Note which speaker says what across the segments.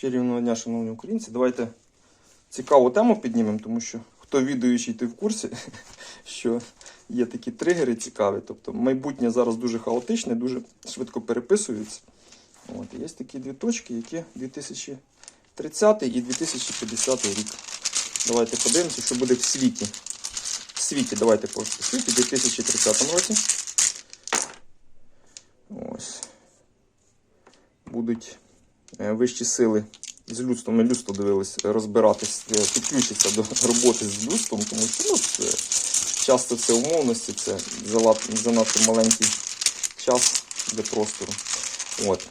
Speaker 1: Чарівного дня, шановні українці. Давайте цікаву тему піднімемо, тому що хто відуючий, той в курсі, що є такі тригери цікаві. Тобто майбутнє зараз дуже хаотичне, дуже швидко переписується. От, є такі дві точки, які 2030 і 2050 рік. Давайте подивимося, що буде в світі. В світі, давайте просто в світі, в 2030 році. Ось. Будуть вищі сили з людством. Ми людство дивились розбиратись, е, підключитися до роботи з людством, тому що ну, це, часто це умовності, це занадто маленький час для простору. От.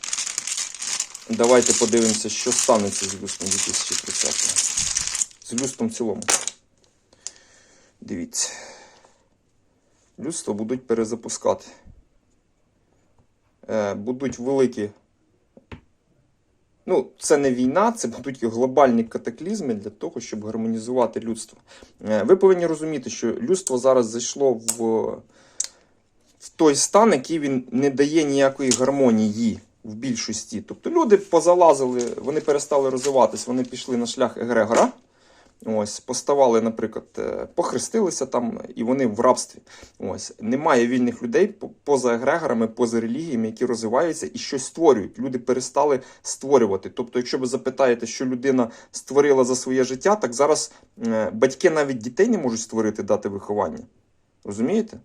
Speaker 1: Давайте подивимося, що станеться з людством 2030 З людством в цілому. Дивіться. Людство будуть перезапускати. Е, будуть великі. Ну, це не війна, це будуть глобальні катаклізми для того, щоб гармонізувати людство. Е, Ви повинні розуміти, що людство зараз зайшло в, в той стан, який він не дає ніякої гармонії в більшості. Тобто люди позалазили, вони перестали розвиватись, вони пішли на шлях Егрегора. Ось, поставали, наприклад, е, похрестилися там, і вони в рабстві. Ось немає вільних людей поза егрегорами, поза релігіями, які розвиваються і щось створюють. Люди перестали створювати. Тобто, якщо ви запитаєте, що людина створила за своє життя, так зараз е, батьки навіть дітей не можуть створити, дати виховання. Розумієте?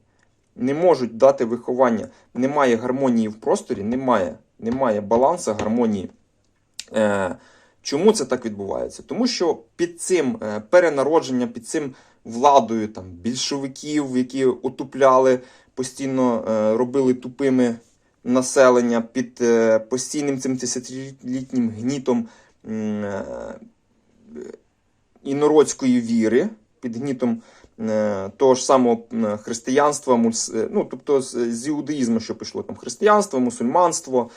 Speaker 1: Не можуть дати виховання. Немає гармонії в просторі, немає, немає балансу, гармонії. Е, Чому це так відбувається? Тому що під цим е, перенародженням, під цим владою там, більшовиків, які отупляли, постійно е, робили тупими населення, під е, постійним цим тисячолітнім гнітом інородської віри, під гнітом того ж самого християнства, мульс- е, ну, тобто з, іудаїзму, що пішло там християнство, мусульманство,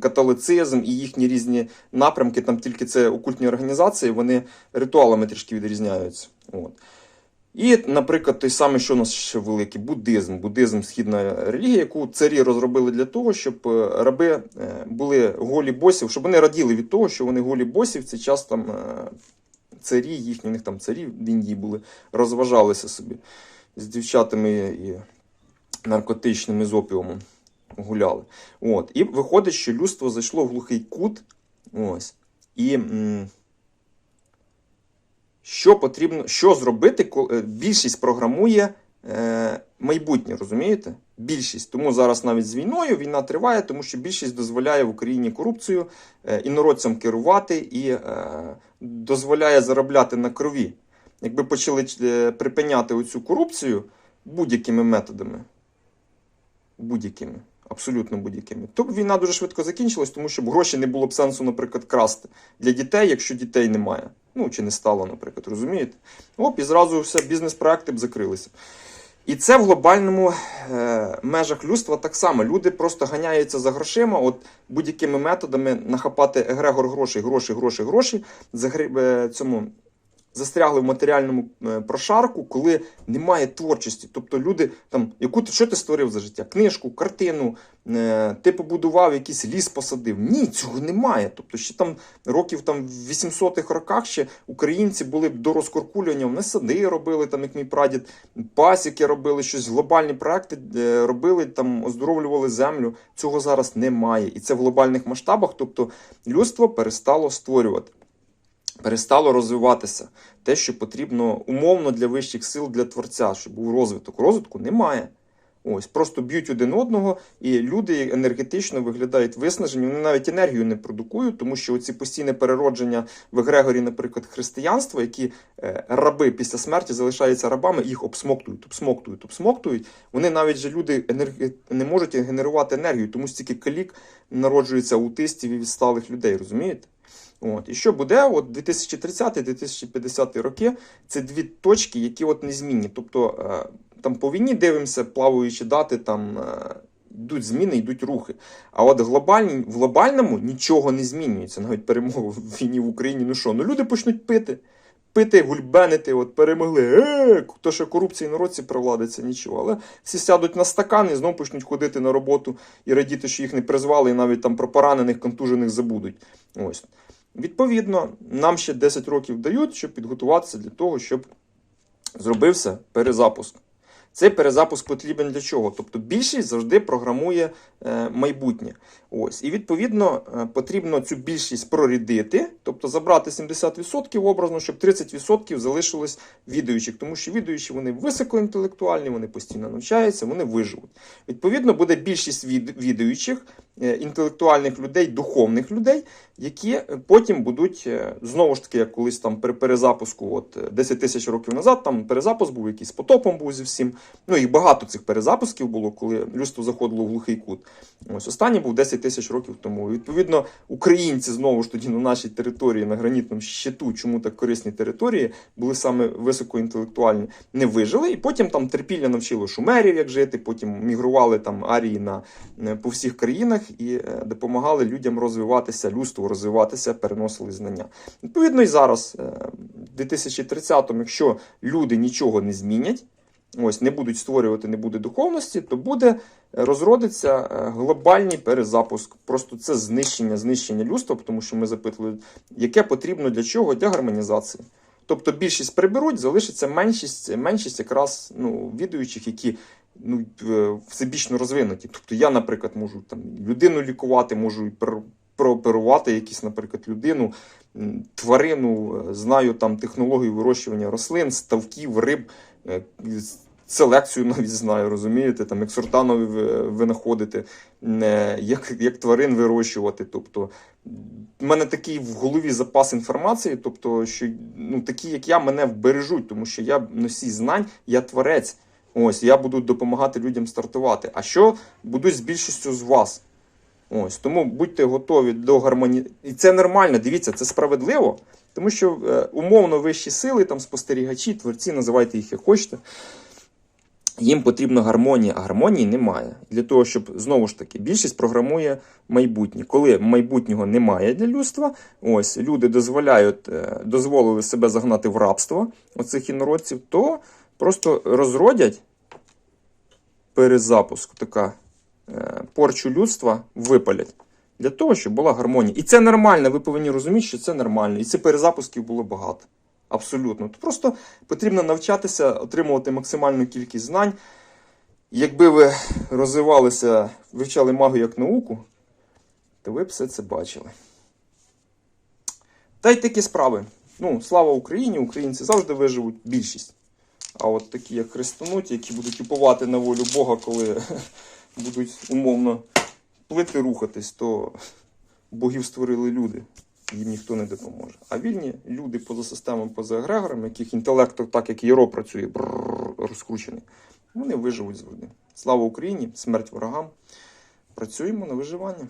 Speaker 1: католицизм і їхні різні напрямки, там тільки це окультні організації, вони ритуалами трішки відрізняються. От. І, наприклад, той самий, що у нас ще великий буддизм. Буддизм східна релігія, яку царі розробили для того, щоб е, раби е, були голі босів, щоб вони раділи від того, що вони голі босів в цей час там е, царі, їхні у них там царі в Індії були, розважалися собі з дівчатами і наркотичними з опіумом гуляли. От. І виходить, що людство зайшло в глухий кут. Ось. І м, що потрібно, що зробити, коли більшість програмує е, майбутнє, розумієте? Більшість. Тому зараз навіть з війною війна триває, тому що більшість дозволяє в Україні корупцію, е, інородцям керувати і е, дозволяє заробляти на крові. Якби почали е, припиняти оцю корупцію будь-якими методами, будь-якими, абсолютно будь-якими, то б війна дуже швидко закінчилась, тому що гроші не було б сенсу, наприклад, красти для дітей, якщо дітей немає. Ну, чи не стало, наприклад, розумієте? Оп, і зразу все, бізнес-проекти б закрилися. І це в глобальному е, межах людства так само. Люди просто ганяються за грошима, от будь-якими методами нахапати егрегор грошей, гроші, гроші, гроші, загри, е, цьому застрягли в матеріальному е, прошарку, коли немає творчості. Тобто люди там, яку ти що ти створив за життя? Книжку, картину, е, ти побудував якийсь ліс, посадив. Ні, цього немає. Тобто, ще там років там в 800-х роках ще українці були до розкоркулювання, вони сади робили, там, як мій прадід, пасіки робили, щось глобальні проекти е, робили, там оздоровлювали землю. Цього зараз немає. І це в глобальних масштабах. Тобто людство перестало створювати перестало розвиватися те, що потрібно умовно для вищих сил, для творця, щоб був розвиток. Розвитку немає. Ось просто б'ють один одного, і люди енергетично виглядають виснажені. Вони навіть енергію не продукують, тому що оці постійне переродження в егрегорі, наприклад, християнства, які е, раби після смерті залишаються рабами, їх обсмоктують, обсмоктують, обсмоктують. Вони навіть же люди енерги... не можуть генерувати енергію, тому стільки калік народжується аутистів і відсталих людей, розумієте? От. І що буде? От 2030-2050 роки це дві точки, які от незмінні. Тобто е, там по війні дивимося, плаваючі дати, там е, йдуть зміни, йдуть рухи. А от глобальні, в глобальному нічого не змінюється. Навіть перемога в війні в Україні. Ну що? Ну люди почнуть пити. Пити, гульбенити, от перемогли. Е, то, що корупція на році провладиться, нічого. Але всі сядуть на стакан і знову почнуть ходити на роботу і радіти, що їх не призвали, і навіть там про поранених, контужених забудуть. Ось. Відповідно, нам ще 10 років дають, щоб підготуватися для того, щоб зробився перезапуск. Цей перезапуск потрібен для чого? Тобто більшість завжди програмує е, майбутнє. Ось. І відповідно е, потрібно цю більшість прорядити, тобто забрати 70% образно, щоб 30% залишилось відаючих, тому що відаючі вони високоінтелектуальні, вони постійно навчаються, вони виживуть. Відповідно, буде більшість від, відаючих, е, інтелектуальних людей, духовних людей, які е, потім будуть знову ж таки, як колись там при перезапуску, от е, 10 тисяч років назад, там перезапуск був якийсь потопом був зі всім. Ну і багато цих перезапусків було, коли людство заходило в глухий кут. Ось останній був 10 тисяч років тому. Відповідно, українці знову ж тоді на нашій території, на гранітному щиту, чому так корисні території, були саме високоінтелектуальні, не вижили. І потім там терпілля навчило шумерів, як жити. Потім мігрували там арії на е, по всіх країнах і е, допомагали людям розвиватися, людству розвиватися, переносили знання. Відповідно, і зараз, е, в 2030-му, якщо люди нічого не змінять. Ось не будуть створювати, не буде духовності, то буде розродиться е, глобальний перезапуск. Просто це знищення, знищення людства, тому що ми запитували, яке потрібно для чого? Для гармонізації. Тобто більшість приберуть, залишиться меншість, меншість якраз ну, відуючих, які ну, е, всебічно розвинуті. Тобто я, наприклад, можу там людину лікувати, можу прооперувати якісь, наприклад, людину, тварину, е, знаю там технологію вирощування рослин, ставків, риб. Е, Селекцію навіть знаю, розумієте, там як сорта нові ви- винаходити, як, як тварин вирощувати. Тобто, в мене такий в голові запас інформації, тобто, що ну, такі, як я, мене вбережуть, тому що я носій знань, я творець. Ось, я буду допомагати людям стартувати. А що будуть з більшістю з вас? Ось, тому будьте готові до гармонії. І це нормально, дивіться, це справедливо. Тому що е, умовно вищі сили, там спостерігачі, творці, називайте їх як хочете. Їм потрібна гармонія, а гармонії немає. Для того, щоб знову ж таки більшість програмує майбутнє. Коли майбутнього немає для людства, ось люди дозволяють, е, дозволили себе загнати в рабство оцих інородців, то просто розродять перезапуск, така порчу людства випалять. Для того, щоб була гармонія. І це нормально, ви повинні розуміти, що це нормально. І це перезапусків було багато. Абсолютно. То просто потрібно навчатися, отримувати максимальну кількість знань. Якби ви розвивалися, вивчали магію як науку, то ви б все це бачили. Та й такі справи. Ну, слава Україні, українці завжди виживуть більшість. А от такі, як хрестануті, які будуть уповати на волю Бога, коли будуть умовно плити рухатись, то богів створили люди, їм ніхто не допоможе. А вільні люди поза системами, поза агрегорами, яких інтелект, так як єро працює, розкручений, вони виживуть завжди. Слава Україні, смерть ворогам. Працюємо на виживання.